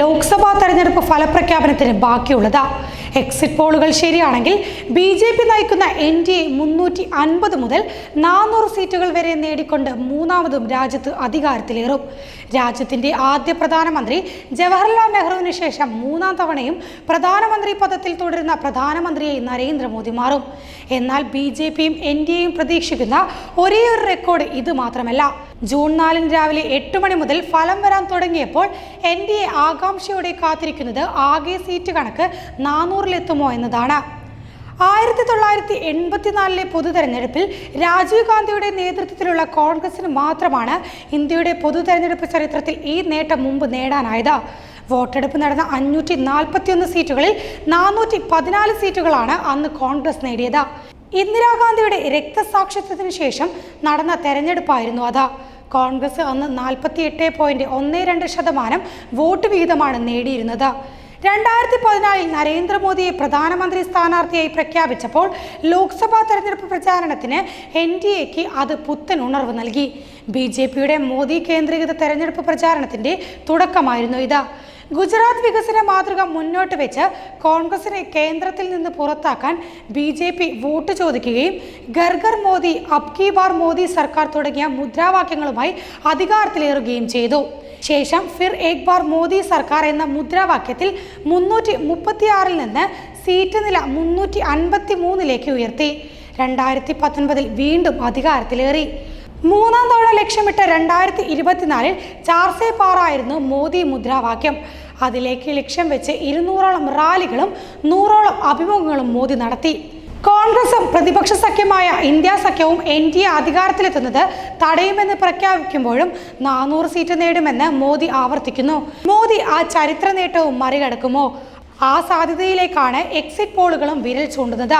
ലോക്സഭാ തെരഞ്ഞെടുപ്പ് ഫലപ്രഖ്യാപനത്തിന് ബാക്കിയുള്ളത്. എക്സിറ്റ് പോളുകൾ ശരിയാണെങ്കിൽ ബി ജെ പി നയിക്കുന്ന എൻ ഡി എ മുന്നൂറ്റി അൻപത് മുതൽ നാനൂറ് സീറ്റുകൾ വരെ നേടിക്കൊണ്ട് മൂന്നാമതും രാജ്യത്ത് അധികാരത്തിലേറും. രാജ്യത്തിന്റെ ആദ്യ പ്രധാനമന്ത്രി ജവഹർലാൽ നെഹ്റുവിന് ശേഷം മൂന്നാം തവണയും പ്രധാനമന്ത്രി പദത്തിൽ തുടരുന്ന പ്രധാനമന്ത്രിയായി നരേന്ദ്രമോദി മാറും. എന്നാൽ ബി ജെ പിയും എൻ ഡി എയും പ്രതീക്ഷിക്കുന്ന ഒരേ ഒരു റെക്കോർഡ് ഇത് മാത്രമല്ല. ജൂൺ നാലിന് രാവിലെ എട്ട് മണി മുതൽ ഫലം വരാൻ തുടങ്ങിയപ്പോൾ എൻ ഡി എ ആകാംക്ഷയോടെ കാത്തിരിക്കുന്നത് ആകെ സീറ്റ് കണക്ക് നാനൂറിലെത്തുമോ എന്നതാണ്. ആയിരത്തി തൊള്ളായിരത്തി എൺപത്തിനാലിലെ പൊതു തെരഞ്ഞെടുപ്പിൽ രാജീവ് ഗാന്ധിയുടെ നേതൃത്വത്തിലുള്ള കോൺഗ്രസിന് മാത്രമാണ് ഇന്ത്യയുടെ പൊതു തെരഞ്ഞെടുപ്പ് ചരിത്രത്തിൽ ഈ നേട്ടം മുമ്പ് നേടാനായത്. വോട്ടെടുപ്പ് നടന്ന അഞ്ഞൂറ്റി നാൽപ്പത്തിയൊന്ന് സീറ്റുകളിൽ നാനൂറ്റി പതിനാല് സീറ്റുകളാണ് അന്ന് കോൺഗ്രസ് നേടിയത്. ഇന്ദിരാഗാന്ധിയുടെ രക്തസാക്ഷിത്വത്തിന് ശേഷം നടന്ന തെരഞ്ഞെടുപ്പായിരുന്നു അത്. കോൺഗ്രസ് അന്ന് നാൽപ്പത്തി എട്ട് പോയിന്റ് ഒന്ന് രണ്ട് ശതമാനം വോട്ട് വീതമാണ് നേടിയിരുന്നത്. രണ്ടായിരത്തി പതിനാലിൽ നരേന്ദ്രമോദിയെ പ്രധാനമന്ത്രി സ്ഥാനാർത്ഥിയായി പ്രഖ്യാപിച്ചപ്പോൾ ലോക്സഭാ തെരഞ്ഞെടുപ്പ് പ്രചാരണത്തിന് എൻ ഡി എക്ക് അത് പുത്തൻ ഉണർവ് നൽകി. ബി ജെ പിയുടെ മോദി കേന്ദ്രീകൃത തെരഞ്ഞെടുപ്പ് പ്രചാരണത്തിന്റെ തുടക്കമായിരുന്നു ഇത്. ഗുജറാത്ത് വികസന മാതൃക മുന്നോട്ട് വെച്ച് കോൺഗ്രസിനെ കേന്ദ്രത്തിൽ നിന്ന് പുറത്താക്കാൻ ബി ജെ പി വോട്ട് ചോദിക്കുകയും ഗർഗർ മോദി അബ് കി ബാർ മോദി സർക്കാർ തുടങ്ങിയ മുദ്രാവാക്യങ്ങളുമായി അധികാരത്തിലേറുകയും ചെയ്തു. ശേഷം ഫിർ ഏക് ബാർ മോദി സർക്കാർ എന്ന മുദ്രാവാക്യത്തിൽ മുന്നൂറ്റി മുപ്പത്തിയാറിൽ നിന്ന് സീറ്റ് നില മുന്നൂറ്റി അൻപത്തി മൂന്നിലേക്ക് ഉയർത്തി. രണ്ടായിരത്തി പത്തൊൻപതിൽ വീണ്ടും അധികാരത്തിലേറി. മൂന്നാം തവണ ലക്ഷ്യമിട്ട രണ്ടായിരത്തി ഇരുപത്തിനാലിൽ ചാർസെ പാറായിരുന്നു മോദി മുദ്രാവാക്യം. അതിലേക്ക് ലക്ഷ്യം വെച്ച് ഇരുന്നൂറോളം റാലികളും നൂറോളം അഭിമുഖങ്ങളും മോദി നടത്തി. കോൺഗ്രസും പ്രതിപക്ഷ സഖ്യമായ ഇന്ത്യ സഖ്യവും എൻ ഡി എ അധികാരത്തിലെത്തുന്നത് തടയുമെന്ന് പ്രഖ്യാപിക്കുമ്പോഴും നാനൂറ് സീറ്റ് നേടുമെന്ന് മോദി ആവർത്തിക്കുന്നു. മോദി ആ ചരിത്ര നേട്ടവും മറികടക്കുമോ? ആ സാധ്യതയിലേക്കാണ് എക്സിറ്റ് പോളുകളും വിരൽ ചൂണ്ടുന്നത്.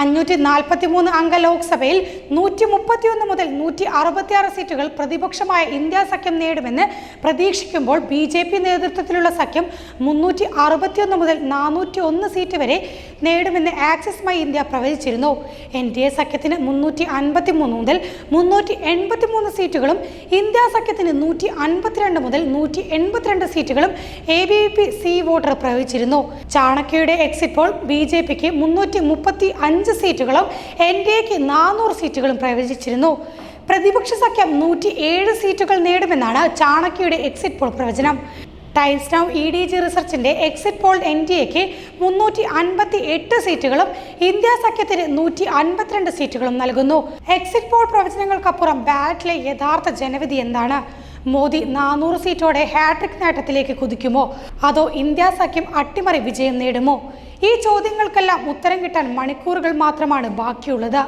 അഞ്ഞൂറ്റി നാൽപ്പത്തി മൂന്ന് അംഗ ലോക്സഭയിൽ നൂറ്റി മുപ്പത്തിയൊന്ന് മുതൽ നൂറ്റി അറുപത്തിയാറ് സീറ്റുകൾ പ്രതിപക്ഷമായ ഇന്ത്യ സഖ്യം നേടുമെന്ന് പ്രതീക്ഷിക്കുമ്പോൾ ബി ജെ പി നേതൃത്വത്തിലുള്ള സഖ്യം മുന്നൂറ്റി അറുപത്തിയൊന്ന് മുതൽ നാനൂറ്റി ഒന്ന് സീറ്റ് വരെ നേടുമെന്ന് ആക്സിസ് മൈ ഇന്ത്യ പ്രവചിച്ചിരുന്നു. എൻ ഡി എ സഖ്യത്തിന് മുന്നൂറ്റി അൻപത്തി മൂന്ന് മുതൽ മുന്നൂറ്റി എൺപത്തി മൂന്ന് സീറ്റുകളും ഇന്ത്യ സഖ്യത്തിന് നൂറ്റി അൻപത്തിരണ്ട് മുതൽ നൂറ്റി എൺപത്തിരണ്ട് സീറ്റുകളും A B P C voter പ്രവചിച്ചിരുന്നു. ചാണക്യയുടെ എക്സിറ്റ് പോൾ ബി ജെ പിക്ക് മുന്നൂറ്റി മുപ്പത്തി അഞ്ച് സീറ്റുകളും എൻ ഡി എക്ക് നാനൂറ് സീറ്റുകളും പ്രവചിച്ചിരുന്നു. പ്രതിപക്ഷ സഖ്യം നൂറ്റി ഏഴ് സീറ്റുകൾ നേടുമെന്നാണ് ചാണക്യയുടെ എക്സിറ്റ് പോൾ പ്രവചനം. Times Now E D G റിസർച്ചിന്റെ exit poll N D എക്ക് മുന്നൂറ്റി അൻപത്തി എട്ട് സീറ്റുകളും ഇന്ത്യ സഖ്യത്തിന് നൂറ്റി അൻപത്തിരണ്ട് സീറ്റുകളും നൽകുന്നു. എക്സിറ്റ് പോൾ പ്രവചനങ്ങൾക്കപ്പുറം ബാലറ്റിലെ യഥാർത്ഥ ജനവിധി എന്താണ്? മോദി നാനൂറ് സീറ്റോടെ ഹാട്രിക് നേട്ടത്തിലേക്ക് കുതിക്കുമോ? അതോ ഇന്ത്യ സഖ്യം അട്ടിമറി വിജയം നേടുമോ? ഈ ചോദ്യങ്ങൾക്കെല്ലാം ഉത്തരം കിട്ടാൻ മണിക്കൂറുകൾ മാത്രമാണ് ബാക്കിയുള്ളത്.